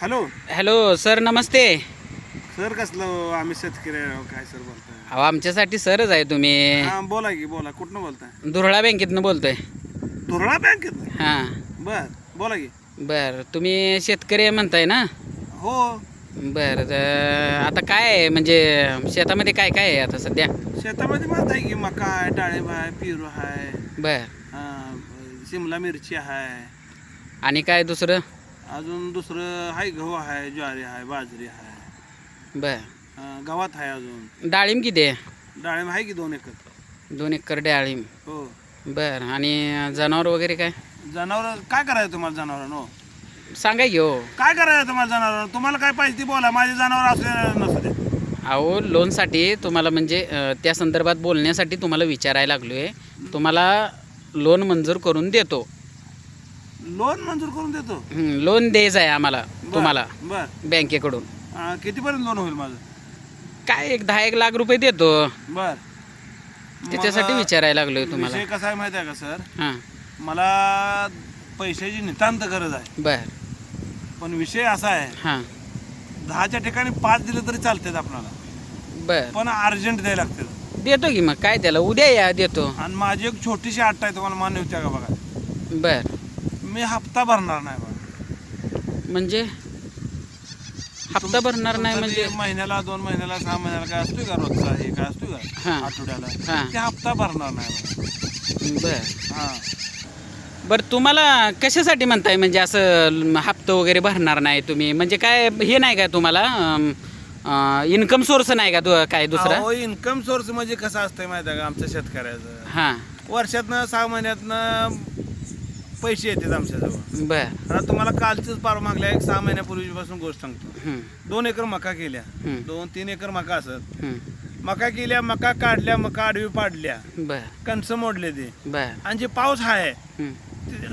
Hello. Hello sir नमस्ते. Sir कसलं हो? आम्ही शेतकरी आहे. काय सर बोलताय? अहो आमच्यासाठी सरच आहे तुम्ही. हा बोला की बोला. कुठनं बोलताय? दुरळा बँकेतनं बोलतोय. धुरळा बँकेत हां. बर बोला की. बरं तुम्ही शेतकरी आहे म्हणताय ना? हो. बरं तर आता काय आहे? म्हणजे शेतामध्ये काय काय आहे आता सध्या? शेतामध्ये माहीत आहे की मका आहे डाळिंब आहे पेरू आहे. बर. हा, शिमला मिरची आहे. आणि काय दुसरं? अजून दुसरं आहे गहू आहे ज्वारी आहे बाजरी आहे बर. हा, गव्हात आहे अजून. डाळिंब किती आहे? डाळिंब आहे की दोन एकर? दोन एकर डाळिंब. हो. बरं आणि जनावर वगैरे काय? जनावर काय करायचं तुम्हाला जनावरांनो सांगा की हो. काय करायचं तुम्हाला जनावर? तुम्हाला काय पाहिजे ते बोला माझे जनावर असले नसू दे अहो लोनसाठी तुम्हाला म्हणजे अं, त्या संदर्भात बोलण्यासाठी तुम्हाला विचारायला लागलो आहे तुम्हाला लोन मंजूर करून देतो. लोन मंजूर करून देतो. हं, लोन द्यायचं आहे आम्हाला तुम्हाला बर. बँकेकडून. हा, कितीपर्यंत लोन होईल माझं? काय एक दहा एक लाख रुपये देतो. बर. त्याच्यासाठी विचारायला लागलोय तुम्हाला. विषय कसा आहे माहिती आहे का सर? हां. मला पैशाची नितांत गरज आहे. बर. पण विषय असा आहे हां. दहाच्या ठिकाणी पाच दिले तरी चालतात आपल्याला. बर. पण अर्जंट द्यायला लागते देतो की मग काय त्याला? उद्या या देतो. आणि माझी एक छोटीशी अट्टा आहे तुम्हाला मान्य होत्या का बघा. बर. मी हप्ता भरणार नाही बघा म्हणजे? हप्ता भरणार नाही तुमचं म्हणजे? ते महिन्याला दोन महिन्याला सहा महिन्याला काय असतोय का रोजचा हे काय असतोय का? हां. आठवड्याला? हां. ते हप्ता भरणार नाही बघा बर. हा. बरं तुम्हाला कशासाठी म्हणताय? म्हणजे असं हप्ता वगैरे भरणार नाही तुम्ही? म्हणजे काय हे नाही का तुम्हाला? इन्कम सोर्स नाही का तू काय दुसरा? अहो इन्कम सोर्स म्हणजे कसं असतंय माहिती आहे का आमच्या शेतकऱ्याचं? हां. वर्षातनं सहा महिन्यातनं पैसे येतात आमच्याजवळ. बर. आता तुम्हाला कालचंच पार मागल्या एक सहा महिन्यापूर्वीपासून गोष्ट सांगतो. दोन एकर मका केल्या. दोन तीन एकर मका असत. मका केल्या मका काढल्या मका आडवी पाडल्या. बर. कणसं मोडले ते. बर. आणि जे पाऊस आहे ते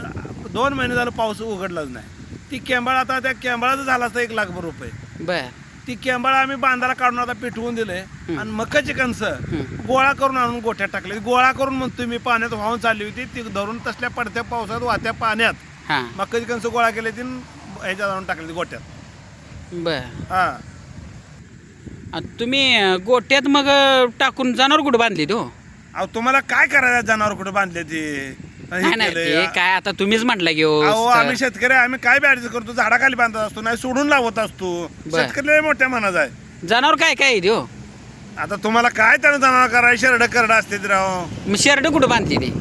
दोन महिने झालं पाऊस उघडलाच नाही. ती केंबाळ आता त्या केंबाळाचं झाला असता एक लाखभर रुपये. बर. ती केंबाळ आम्ही बांधाला काढून आता पिठवून दिले. आणि मकाची कणसं हं. गोळा करून आणून गोठ्यात टाकले. गोळा करून म्हणतो मी पाण्यात वाहून चालली होती. ती धरून तसल्या पडत्या पावसात वाहत्या पाण्यात हां. मकाची कणसं गोळा केली ती ह्याच्यात आणून टाकली गोठ्यात. बर. हा. तुम्ही अं, गोट्यात मग टाकून जनावर कुठं बांधली तो अहो तुम्हाला काय करायचं जनावर कुठे बांधले ते? हे नाही नाही केलंय. ते काय आता तुम्हीच म्हटलं की हो, अहो आम्ही शेतकरी आहे, आम्ही काय बॅडज करतो? झाडाखाली बांधत असतो नाही सोडून लावत असतो. बर. शेतकरी लय मोठ्या मनाचा आहे. जनावर काय काय आहे त्यो आता तुम्हाला काय त्यानं जनावर करायचं? शेरड करड असते ते राव मग शर्ट कुठं बांधली ती?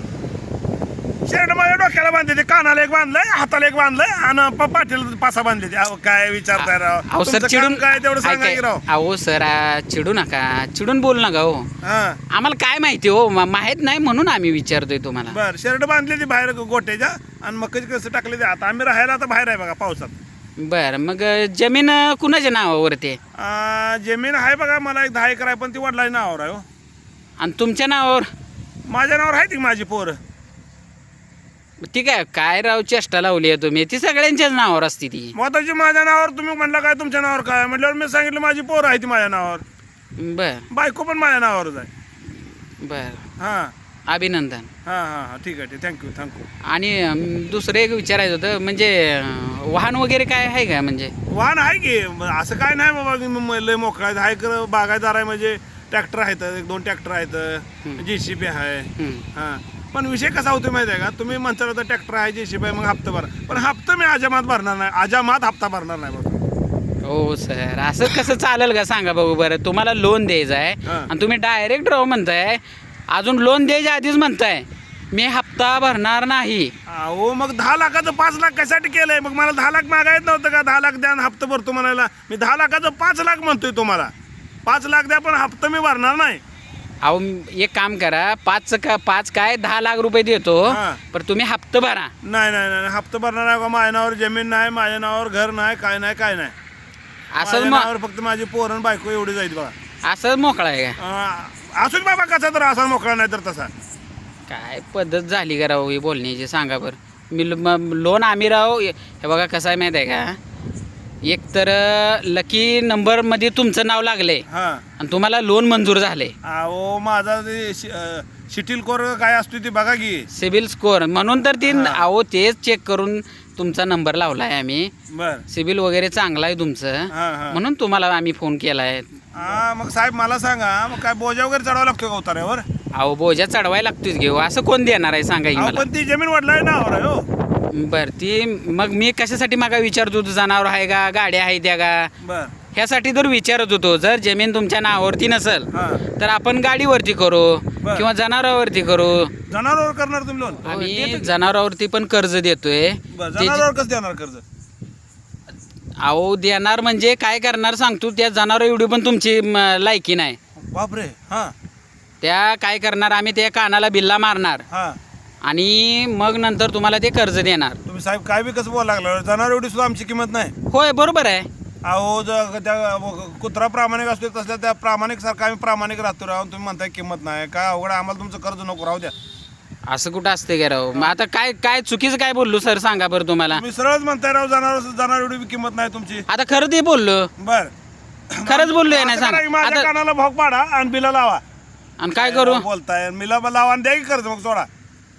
शेरड माझ्या डोक्याला बांधले ते कानाला एक बांधलंय हाताला एक बांधलंय आणि प- पाठीला पासा बांधले. ते अहो काय विचारताय राव? अहो सर तुमचं चिडून काम काय तेवढं सांगा ऐका- की राव. अहो सर आ, चिडू नका. चिडून बोलू नका हो. हा. आम्हाला काय माहिती हो? मा- माहीत नाही म्हणून आम्ही विचारतोय तुम्हाला. बर शेरड बांधले ती बाहेर गोट्याच्या आणि मकाची कसं टाकले ते? आता आम्ही राहायला आता बाहेर आहे बघा पावसात. बर मग अ, जमीन अ, कुणाच्या नावावरती आहे? आ, जमीन आहे बघा मला एक दहा एकर आहे पण ती वडिलांच्या नावावर आहे हो. आणि तुमच्या नावावर? माझ्या नावावर आहे ती माझी पोर. ठीक आहे काय राव चेष्टा लावली आहे तुम्ही? ती सगळ्यांच्याच नावावर असते ती. मोताची माझ्या नावावर तुम्ही म्हणला काय तुमच्या नावावर काय? म्हटल्यावर मी सांगितलं माझी पोर आहे ती माझ्या नावावर. बर. बायको पण माझ्या नावावरच आहे. बर. हां. अभिनंदन. हां हां हां. ठीक आहे थँक्यू थँक्यू आणि अम, दुसरं एक विचारायचं होतं म्हणजे अ, वाहन वगैरे काय आहे का म्हणजे? वाहन आहे की असं काय नाही बाबा की म- लय मोकळा आहे. कर बागायदार आहे म्हणजे ट्रॅक्टर आहेत एक दोन ट्रॅक्टर आहेत. जे सी पी आहे. हां. पण विषय कसा होतो माहिती आहे का? तुम्ही म्हणता तर ट्रॅक्टर आहे जे सी पी आहे मग हप्ता भरा. पण हप्ता मी आजामात भरणार नाही. आजामात हप्ता भरणार नाही बघा. हो सर असं कसं चालेल का? सांगा बघू बरं. तुम्हाला लोन द्यायचं आहे. आणि तुम्ही डायरेक्ट राहू म्हणताय अजून लोन द्यायच्या आधीच म्हणताय मी हप्ता भरणार नाही. अहो मग दहा लाखाचं पाच लाख कशासाठी केलंय? मग मला दहा लाख मागायच नव्हतं का? दहा लाख द्या आणि हप्ता भरतो म्हणायला. मी दहा लाखाचं पाच लाख म्हणतोय तुम्हाला. पाच लाख द्या पण हप्ता मी भरणार नाही. अहो एक काम करा पाच का पाच काय दहा लाख रुपये देतो हां. पण तुम्ही हप्ता भरा. नाही नाही नाही हप्ता भरणार नाही का? माझ्या नावावर जमीन नाही माझ्या नावावर घर नाही काय नाही काय नाही. असंच माझ्या मो नावावर फक्त माझी पोरण बायको एवढी जाईल बघा. असंच मोकळा आहे का? अं, असूच बाबा कसा तर असा मोकळा नाही तर तसा. काय पद्धत झाली का राव ही बोलण्याची? सांगा बरं. मी लोन आम्ही राव हे बघा कसं आहे माहिती आहे का? एक तर लकी नंबरमध्ये तुमचं नाव लागलंय. हा. आणि तुम्हाला लोन मंजूर झाले अहो माझा ते शे- अं, शिटील कोर काय असतो ती बघा की. सिबिल स्कोअर म्हणून तर ती अहो तेच चेक करून तुमचा नंबर लावलाय आम्ही. बर. सिबिल वगैरे चांगला आहे तुमचं. हा हा. म्हणून तुम्हाला आम्ही फोन केलाय. हा मग साहेब मला सांगा मग काय बोजा वगैरे चढावा लागतो का उतार्यावर अहो बोजा चढवायला लागतोच घेऊ असं कोण देणार आहे सांगा की अहो, मला. पण ती जमीन वडलाय ना हो. बर ती मग मी कशासाठी मागा विचारत होतो जनावर आहे का गाड्या आहे त्या का? बर. ह्यासाठी तर विचारत होतो जर जमीन तुमच्या नावावरती नसेल हा. तर आपण गाडीवरती करू किंवा जनावरावरती करू. जनावरावर करणार तुम्ही लोन आम्ही जनावरावरती पण कर्ज देतोय. बर ते- जनावरावर कसं देणार कर्ज? अहो देणार म्हणजे काय करणार सांगतो त्या जनावर एवढी पण तुमची म, लायकी नाही. बापरे हा. त्या काय करणार आम्ही त्या कानाला बिल्ला मारणार. हा. आणि मग नंतर तुम्हाला ते कर्ज देणार. तुम्ही साहेब काय बी कसं बोला लागला? जनावर एवढी सुद्धा आमची किंमत नाही. होय बरोबर आहे. अहो ज- त्या कुत्रा प्रामाणिक असतो तसल्या त्या प्रामाणिक सारखं आम्ही प्रामाणिक राहतो राहून तुम्ही म्हणताय किंमत नाही. काय अवघड आहे, आम्हाला तुमचं कर्ज नको राहू द्या. असं कुठं असते का राव? मग आता काय काय चुकीचं काय बोललो सर? सांगा बरं तुम्हाला. तुम्ही सरळच म्हणताय राव जनावर जनावर एवढी बी किंमत नाही तुमची. आता खरं ते बोललो. बर. खरंच बोललोय नाही सांग. माझ्या आता कानाला भोग पाडा आणि बिला लावा. आणि काय करू? बोलताय? मिला लावा आणि द्या की कर्ज मग सोडा.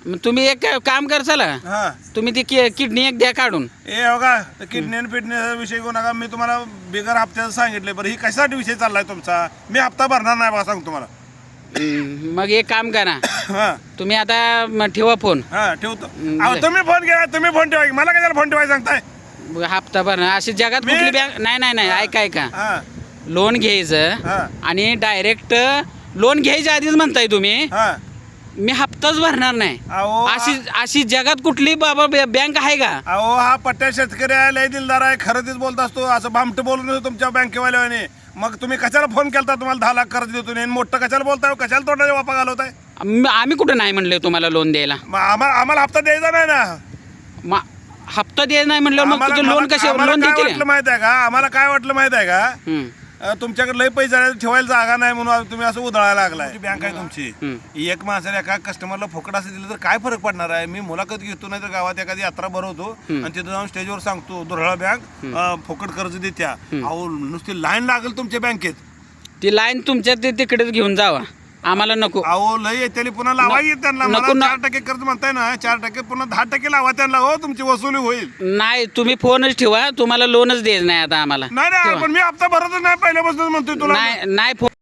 मग तुम्ही एक काम करसाल हा. तुम्ही ती कि- किडनी एक द्या काढून. ए हो का? किडनी आणि पिडनी विषय घेऊ नका. मी तुम्हाला बिगर हप्त्याचं सांगितले बरं ही कशासाठी विषय चाललाय तुमचा? मी हप्ता भरणार नाही बघा सांगतो तुम्हाला. हम्म, मग एक काम करा. हा. तुम्ही आता म, ठेवा फोन. हा ठेवतो. हम्म, अहो. तुम्ही फोन घ्या तुम्ही फोन ठेवा. मला कशाला फोन ठेवायला सांगताय? हप्ता भरणं. अशी जगात मी- कुठली बँक नाही नाही नाही ऐका ऐका. हा. लोन घ्यायचं हा. आणि डायरेक्ट लोन घ्यायच्या आधीच म्हणताय तुम्ही. हा. मी हप्ताच भरणार नाही. अहो अशी अशी जगात कुठली बाबा बँक आहे का? अहो हा पट्ट्या शेतकरी आहे लय दिलदार आहे खरं तेच बोलत असतो असं भामटे बोलत नसतो तुमच्या बँकेवाल्याने मग तुम्ही कशाला फोन केलता? तुम्हाला दहा लाख कर्ज देतो नाही मोठं कशाला बोलताय? कशाला तोंडाचा वापा घालवताय? आम्ही आम्ही कुठं नाही म्हणले तुम्हाला लोन द्यायला. मग आम्हाला आम्हाला हप्ता द्यायचा नाही ना. मा- हप्ता द्यायला नाही म्हणलं मग आम्हाला- तुझं लोन आम्हाला- कसे आम्हाला लोन काय देतील? वाटलं माहीत आहे का? आम्हाला काय वाटलं माहीत आहे का? हम्म, तुमच्याकडे लय पैसे ठेवायला जागा नाही म्हणून तुम्ही असं उधळायला लागलाय. बँक आहे तुमची. एक माणसाला एका कस्टमरला फुकट असं दिलं तर काय फरक पडणार आहे? मी मुलाखत घेतो नाही तर गावात एखादी यात्रा भरवतो आणि तिथं जाऊन स्टेजवर सांगतो दुरळा बँक फुकट कर्ज देत्या. अहो नुसती लाईन लागेल तुमच्या बँकेत ती लाईन तुमच्या ते तिकडेच घेऊन जावा. आम्हाला नको. अहो लय येते पुन्हा लावा येत त्यांना. नको मला ना- चार टक्के कर्ज म्हणताय ना चार टक्के पुन्हा दहा टक्के लावा त्यांना. हो तुमची वसुली होईल. नाही तुम्ही फोनच ठेवा. तुम्हाला लोनच द्यायचं नाही आता आम्हाला. नाही नाही पण मी हप्ता भरतच नाही. पहिल्यापासून म्हणतोय तुला. नाही नाही फोन